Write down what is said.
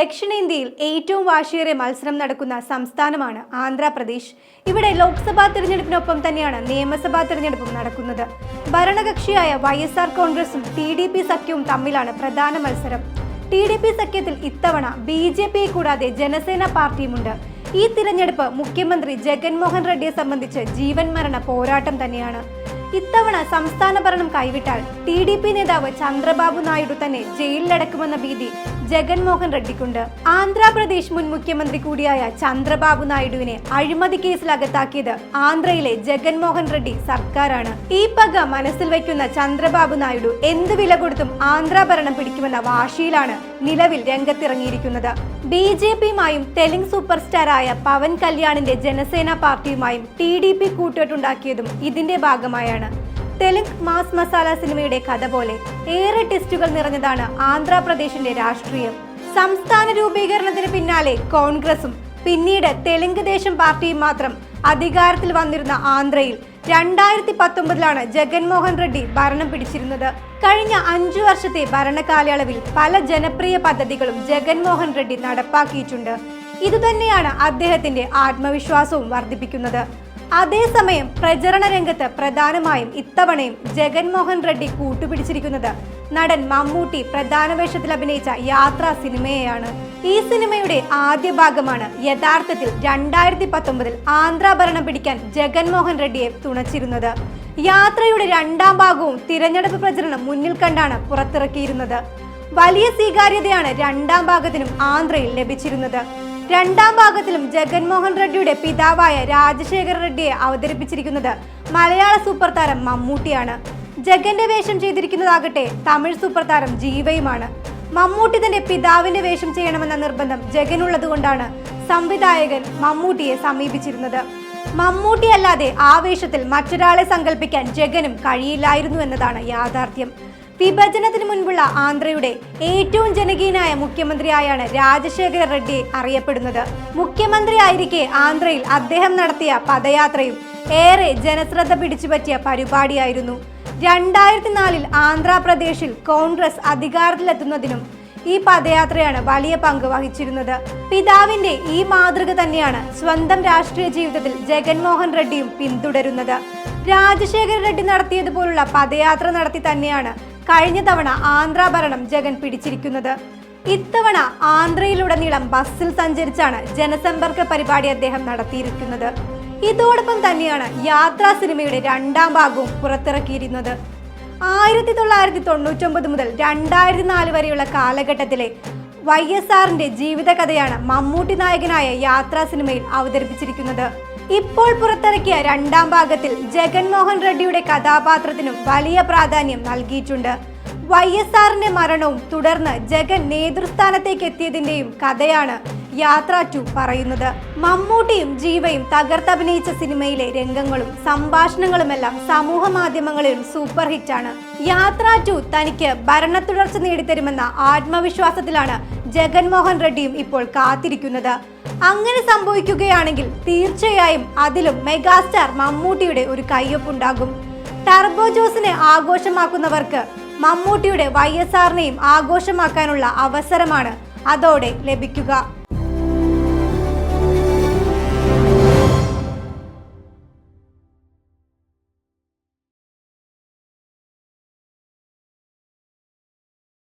ദക്ഷിണേന്ത്യയിൽ ഏറ്റവും വാശിയേറിയ മത്സരം നടക്കുന്ന സംസ്ഥാനമാണ് ആന്ധ്രാപ്രദേശ്. ഇവിടെ ലോക്സഭാ തിരഞ്ഞെടുപ്പിനൊപ്പം തന്നെയാണ് നിയമസഭാ തിരഞ്ഞെടുപ്പും നടക്കുന്നത്. ഭരണകക്ഷിയായ വൈ എസ് ആർ കോൺഗ്രസും ടി ഡി പി സഖ്യവും തമ്മിലാണ് പ്രധാന മത്സരം. ടി ഡി പി സഖ്യത്തിൽ ഇത്തവണ ബി ജെ പിയെ കൂടാതെ ജനസേന പാർട്ടിയുമുണ്ട്. ഈ തിരഞ്ഞെടുപ്പ് മുഖ്യമന്ത്രി ജഗൻമോഹൻ റെഡ്ഡിയെ സംബന്ധിച്ച് ജീവൻ മരണ പോരാട്ടം തന്നെയാണ്. ഇത്തവണ സംസ്ഥാന ഭരണം കൈവിട്ടാൽ ടി ഡി പി നേതാവ് ചന്ദ്രബാബു നായിഡു തന്നെ ജയിലിലടക്കുമെന്ന ഭീതി ജഗൻമോഹൻ റെഡ്ഡിക്കുണ്ട്. ആന്ധ്രാപ്രദേശ് മുൻ മുഖ്യമന്ത്രി കൂടിയായ ചന്ദ്രബാബു നായിഡുവിനെ അഴിമതി കേസിൽ അകത്താക്കിയത് ആന്ധ്രയിലെ ജഗൻമോഹൻ റെഡ്ഡി സർക്കാരാണ്. ഈ പക മനസ്സിൽ വയ്ക്കുന്ന ചന്ദ്രബാബു നായിഡു എന്ത് വില കൊടുത്തും ആന്ധ്ര ഭരണം പിടിക്കുമെന്ന വാശിയിലാണ് നിലവിൽ രംഗത്തിറങ്ങിയിരിക്കുന്നത്. ബി ജെ പിയുമായും തെലുങ്ക് സൂപ്പർ സ്റ്റാറായ പവൻ കല്യാണിന്റെ ജനസേന പാർട്ടിയുമായും ടി ഡി പി കൂട്ടുകെട്ടുണ്ടാക്കിയതും ഇതിന്റെ ഭാഗമായാണ്. തെലുങ്ക് മാസ് മസാല സിനിമയുടെ കഥ പോലെ ഏറെ ടെസ്റ്റുകൾ നിറഞ്ഞതാണ് ആന്ധ്രാപ്രദേശിന്റെ രാഷ്ട്രീയം. സംസ്ഥാന രൂപീകരണത്തിന് പിന്നാലെ കോൺഗ്രസും പിന്നീട് തെലുങ്ക് ദേശം പാർട്ടിയും മാത്രം അധികാരത്തിൽ വന്നിരുന്ന ആന്ധ്രയിൽ രണ്ടായിരത്തി പത്തൊമ്പതിലാണ് ജഗൻമോഹൻ റെഡ്ഡി ഭരണം പിടിച്ചിരുന്നത്. കഴിഞ്ഞ അഞ്ചു വർഷത്തെ ഭരണകാലയളവിൽ പല ജനപ്രിയ പദ്ധതികളും ജഗൻമോഹൻ റെഡ്ഡി നടപ്പാക്കിയിട്ടുണ്ട്. ഇതുതന്നെയാണ് അദ്ദേഹത്തിന്റെ ആത്മവിശ്വാസവും വർദ്ധിപ്പിക്കുന്നത്. അതേസമയം പ്രചരണ രംഗത്ത് പ്രധാനമായും ഇത്തവണയും ജഗൻമോഹൻ റെഡ്ഡി കൂട്ടുപിടിച്ചിരിക്കുന്നത് നടൻ മമ്മൂട്ടി പ്രധാന വേഷത്തിൽ അഭിനയിച്ച യാത്ര സിനിമയെയാണ്. ഈ സിനിമയുടെ ആദ്യ ഭാഗമാണ് യഥാർത്ഥത്തിൽ രണ്ടായിരത്തി പത്തൊമ്പതിൽ ആന്ധ്ര ഭരണം പിടിക്കാൻ ജഗൻമോഹൻ റെഡ്ഡിയെ തുണച്ചിരുന്നത്. യാത്രയുടെ രണ്ടാം ഭാഗവും തിരഞ്ഞെടുപ്പ് പ്രചരണം മുന്നിൽ കണ്ടാണ് പുറത്തിറക്കിയിരുന്നത്. വലിയ സ്വീകാര്യതയാണ് രണ്ടാം ഭാഗത്തിനും ആന്ധ്രയിൽ ലഭിച്ചിരുന്നത്. രണ്ടാം ഭാഗത്തിലും ജഗൻമോഹൻ റെഡ്ഡിയുടെ പിതാവായ രാജശേഖർ റെഡ്ഡിയെ അവതരിപ്പിച്ചിരിക്കുന്നത് മലയാള സൂപ്പർ താരം മമ്മൂട്ടിയാണ്. ജഗന്റെ വേഷം ചെയ്തിരിക്കുന്നതാകട്ടെ തമിഴ് സൂപ്പർ താരം ജീവയുമാണ്. മമ്മൂട്ടി തന്റെ പിതാവിന്റെ വേഷം ചെയ്യണമെന്ന നിർബന്ധം ജഗനുള്ളതുകൊണ്ടാണ് സംവിധായകൻ മമ്മൂട്ടിയെ സമീപിച്ചിരുന്നത്. മമ്മൂട്ടി അല്ലാതെ ആ വേഷത്തിൽ മറ്റൊരാളെ സങ്കല്പിക്കാൻ ജഗനും കഴിയില്ലായിരുന്നു എന്നതാണ് യാഥാർത്ഥ്യം. വിഭജനത്തിന് മുൻപുള്ള ആന്ധ്രയുടെ ഏറ്റവും ജനകീയനായ മുഖ്യമന്ത്രിയായാണ് രാജശേഖര റെഡ്ഡി അറിയപ്പെടുന്നത്. മുഖ്യമന്ത്രിയായിരിക്കെ ആന്ധ്രയിൽ അദ്ദേഹം നടത്തിയ പദയാത്രയും ഏറെ ജനശ്രദ്ധ പിടിച്ചുപറ്റിയ പരിപാടിയായിരുന്നു. രണ്ടായിരത്തി നാലിൽ ആന്ധ്രാപ്രദേശിൽ കോൺഗ്രസ് അധികാരത്തിലെത്തുന്നതിനും ഈ പദയാത്രയാണ് വലിയ പങ്ക് വഹിച്ചിരുന്നത്. പിതാവിന്റെ ഈ മാതൃക തന്നെയാണ് സ്വന്തം രാഷ്ട്രീയ ജീവിതത്തിൽ ജഗൻമോഹൻ റെഡ്ഡിയും പിന്തുടരുന്നത്. രാജശേഖര റെഡ്ഡി നടത്തിയതുപോലുള്ള പദയാത്ര നടത്തി തന്നെയാണ് കഴിഞ്ഞ തവണ ആന്ധ്രാഭരണം ജഗൻ പിടിച്ചിരിക്കുന്നത്. ഇത്തവണ ആന്ധ്രയിലുടനീളം ബസ്സിൽ സഞ്ചരിച്ചാണ് ജനസമ്പർക്ക പരിപാടി അദ്ദേഹം നടത്തിയിരിക്കുന്നത്. ഇതോടൊപ്പം തന്നെയാണ് യാത്രാ സിനിമയുടെ രണ്ടാം ഭാഗവും പുറത്തിറക്കിയിരുന്നത് ആയിരത്തി തൊള്ളായിരത്തി തൊണ്ണൂറ്റൊമ്പത് മുതൽ രണ്ടായിരത്തി നാല് വരെയുള്ള കാലഘട്ടത്തിലെ വൈ എസ് ആറിന്റെ ജീവിതകഥയാണ് മമ്മൂട്ടി നായകനായ യാത്രാ സിനിമയിൽ അവതരിപ്പിച്ചിരിക്കുന്നത്. ഇപ്പോൾ പുറത്തിറക്കിയ രണ്ടാം ഭാഗത്തിൽ ജഗൻമോഹൻ റെഡ്ഡിയുടെ കഥാപാത്രത്തിനും വലിയ പ്രാധാന്യം നൽകിയിട്ടുണ്ട്. വൈ എസ് ആറിന്റെ മരണവും തുടർന്ന് ജഗൻ നേതൃസ്ഥാനത്തേക്ക് എത്തിയതിന്റെയും കഥയാണ് യാത്ര ടു പറയുന്നത്. മമ്മൂട്ടിയും ജീവയും തകർത്തഭിനയിച്ച സിനിമയിലെ രംഗങ്ങളും സംഭാഷണങ്ങളുമെല്ലാം സമൂഹ മാധ്യമങ്ങളിലും സൂപ്പർ ഹിറ്റാണ്. യാത്ര ടു തനിക്ക് ഭരണ തുടർച്ച നേടിത്തരുമെന്ന ആത്മവിശ്വാസത്തിലാണ് ജഗൻമോഹൻ റെഡ്ഡിയും ഇപ്പോൾ കാത്തിരിക്കുന്നത്. അങ്ങനെ സംഭവിക്കുകയാണെങ്കിൽ തീർച്ചയായും അതിലും മെഗാസ്റ്റാർ മമ്മൂട്ടിയുടെ ഒരു കയ്യൊപ്പുണ്ടാകും. ടർബോ ജോസിനെ ആഘോഷമാക്കുന്നവർക്ക് മമ്മൂട്ടിയുടെ വൈ എസ് ആറിനെയും ആഘോഷമാക്കാനുള്ള അവസരമാണ് അതോടെ ലഭിക്കുക.